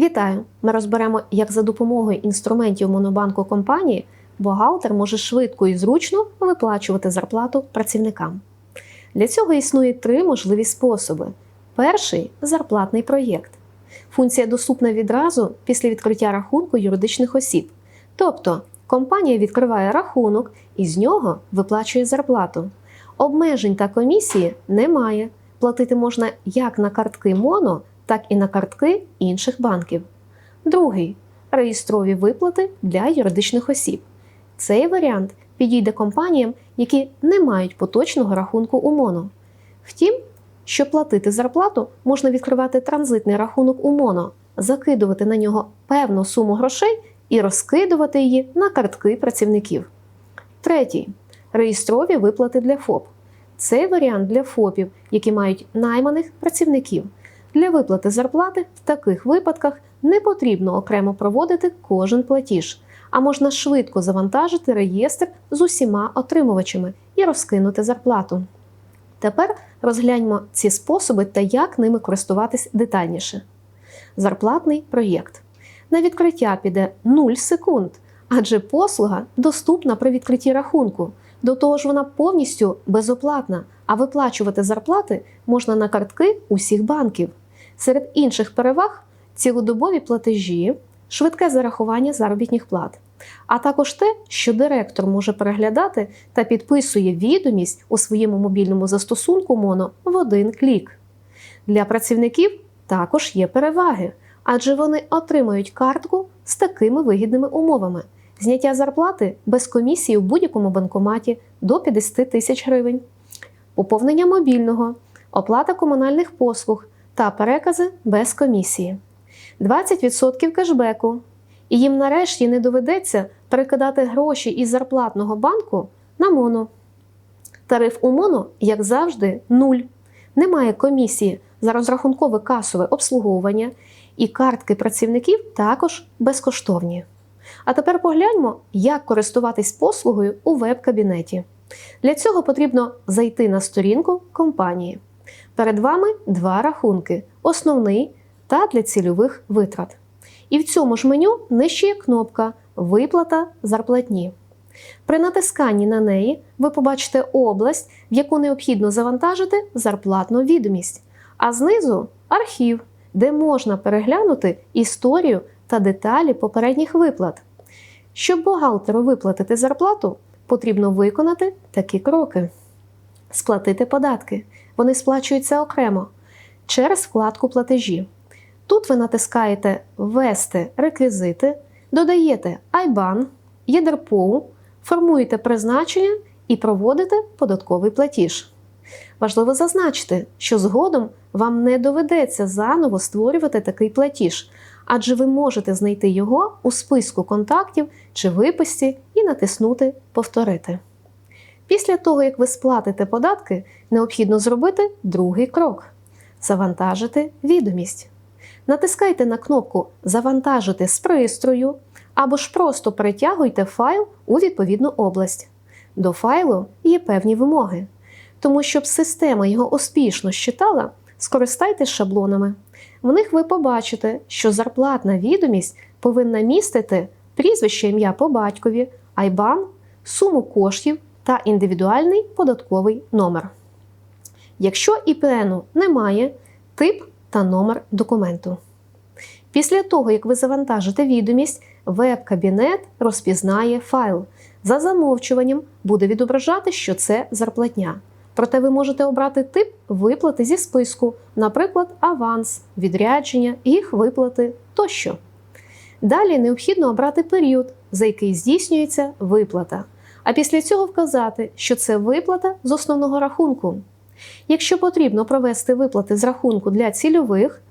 Вітаю! Ми розберемо, як за допомогою інструментів монобанку компанії бухгалтер може швидко і зручно виплачувати зарплату працівникам. Для цього існує три можливі способи. Перший зарплатний проєкт. Функція доступна відразу після відкриття рахунку юридичних осіб. Тобто компанія відкриває рахунок і з нього виплачує зарплату. Обмежень та комісії немає. Платити можна як на картки МОНО, так і на картки інших банків. Другий реєстрові виплати для юридичних осіб. Цей варіант підійде компаніям, які не мають поточного рахунку у МОНО. Втім, щоб платити зарплату, можна відкривати транзитний рахунок у МОНО, закидувати на нього певну суму грошей і розкидувати її на картки працівників. Третій реєстрові виплати для ФОП. Цей варіант для ФОПів, які мають найманих працівників. Для виплати зарплати в таких випадках не потрібно окремо проводити кожен платіж, а можна швидко завантажити реєстр з усіма отримувачами і розкинути зарплату. Тепер розгляньмо ці способи та як ними користуватись детальніше. Зарплатний проєкт. На відкриття піде 0 секунд, адже послуга доступна при відкритті рахунку. До того ж, вона повністю безоплатна, а виплачувати зарплати можна на картки усіх банків. Серед інших переваг цілодобові платежі, швидке зарахування заробітних плат, а також те, що директор може переглядати та підписує відомість у своєму мобільному застосунку МОНО в один клік. Для працівників також є переваги, адже вони отримають картку з такими вигідними умовами. Зняття зарплати без комісії в будь-якому банкоматі до 50 тисяч гривень, поповнення мобільного, оплата комунальних послуг та перекази без комісії, 20% кешбеку. І їм нарешті не доведеться перекидати гроші із зарплатного банку на МОНО. Тариф у МОНО, як завжди, нуль. Немає комісії за розрахункове касове обслуговування, і картки працівників також безкоштовні. А тепер погляньмо, як користуватись послугою у веб-кабінеті. Для цього потрібно зайти на сторінку компанії. Перед вами два рахунки: основний та для цільових витрат. І в цьому ж меню нижче є кнопка Виплата зарплатні. При натисканні на неї ви побачите область, в яку необхідно завантажити зарплатну відомість, а знизу архів, де можна переглянути історію та деталі попередніх виплат. Щоб бухгалтеру виплатити зарплату, потрібно виконати такі кроки: сплатити податки. Вони сплачуються окремо через вкладку платежі. Тут ви натискаєте Ввести реквізити, додаєте IBAN, ЄДРПОУ, формуєте призначення і проводите податковий платіж. Важливо зазначити, що згодом вам не доведеться заново створювати такий платіж, адже ви можете знайти його у списку контактів чи виписці і натиснути Повторити. Після того, як ви сплатите податки, необхідно зробити другий крок завантажити відомість. Натискайте на кнопку Завантажити з пристрою або ж просто перетягуйте файл у відповідну область. До файлу є певні вимоги. Тому, щоб система його успішно щитала, скористайтесь шаблонами. В них ви побачите, що зарплатна відомість повинна містити прізвище ім'я по батькові, айбан, суму коштів та індивідуальний податковий номер. Якщо ІПНу немає, тип та номер документу. Після того, як ви завантажите відомість, веб-кабінет розпізнає файл. За замовчуванням буде відображати, що це зарплатня. Проте ви можете обрати тип виплати зі списку, наприклад, аванс, відрядження, їх виплати тощо. Далі необхідно обрати період, за який здійснюється виплата, а після цього вказати, що це виплата з основного рахунку. Якщо потрібно провести виплати з рахунку для цільових,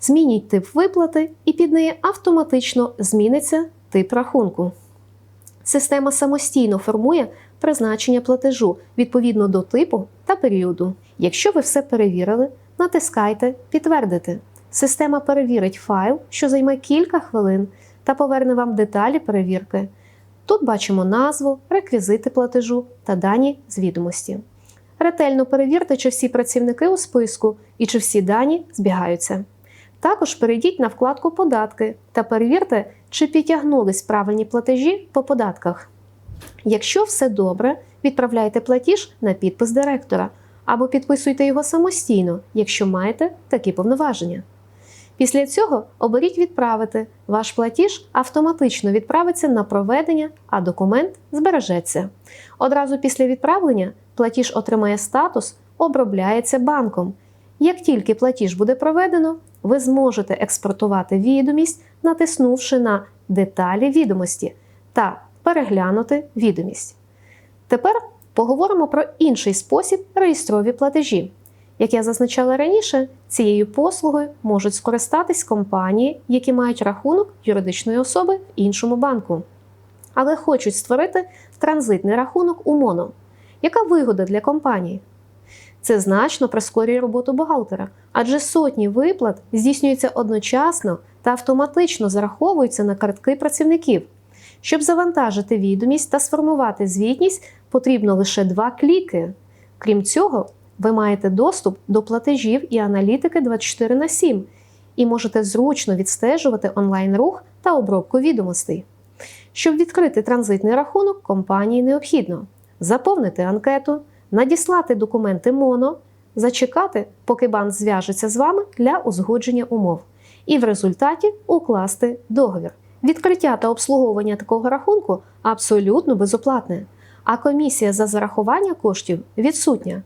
змініть тип виплати і під неї автоматично зміниться тип рахунку. Система самостійно формує призначення платежу відповідно до типу та періоду. Якщо ви все перевірили, натискайте Підтвердити. Система перевірить файл, що займе кілька хвилин, та поверне вам деталі перевірки. Тут бачимо назву, реквізити платежу та дані з відомості. Ретельно перевірте, чи всі працівники у списку і чи всі дані збігаються. Також перейдіть на вкладку Податки та перевірте, чи підтягнулись правильні платежі по податках. Якщо все добре, відправляйте платіж на підпис директора або підписуйте його самостійно, якщо маєте такі повноваження. Після цього оберіть відправити. Ваш платіж автоматично відправиться на проведення, а документ збережеться. Одразу після відправлення платіж отримає статус обробляється банком. Як тільки платіж буде проведено, ви зможете експортувати відомість, натиснувши на Деталі відомості та переглянути відомість. Тепер поговоримо про інший спосіб реєстрові платежі. Як я зазначала раніше, цією послугою можуть скористатись компанії, які мають рахунок юридичної особи в іншому банку, але хочуть створити транзитний рахунок у МОНО. Яка вигода для компанії? Це значно прискорює роботу бухгалтера, адже сотні виплат здійснюються одночасно та автоматично зараховуються на картки працівників. Щоб завантажити відомість та сформувати звітність, потрібно лише два кліки. Крім цього, ви маєте доступ до платежів і аналітики 24 на 7 і можете зручно відстежувати онлайн-рух та обробку відомостей. Щоб відкрити транзитний рахунок, компанії необхідно заповнити анкету, надіслати документи МОНО, зачекати, поки банк зв'яжеться з вами для узгодження умов, і в результаті укласти договір. Відкриття та обслуговування такого рахунку абсолютно безоплатне, а комісія за зарахування коштів відсутня.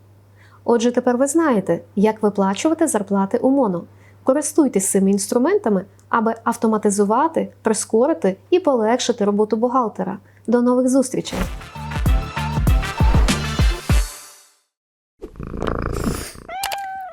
Отже, тепер ви знаєте, як виплачувати зарплати у МОНО. Користуйтесь цими інструментами, аби автоматизувати, прискорити і полегшити роботу бухгалтера. До нових зустрічей!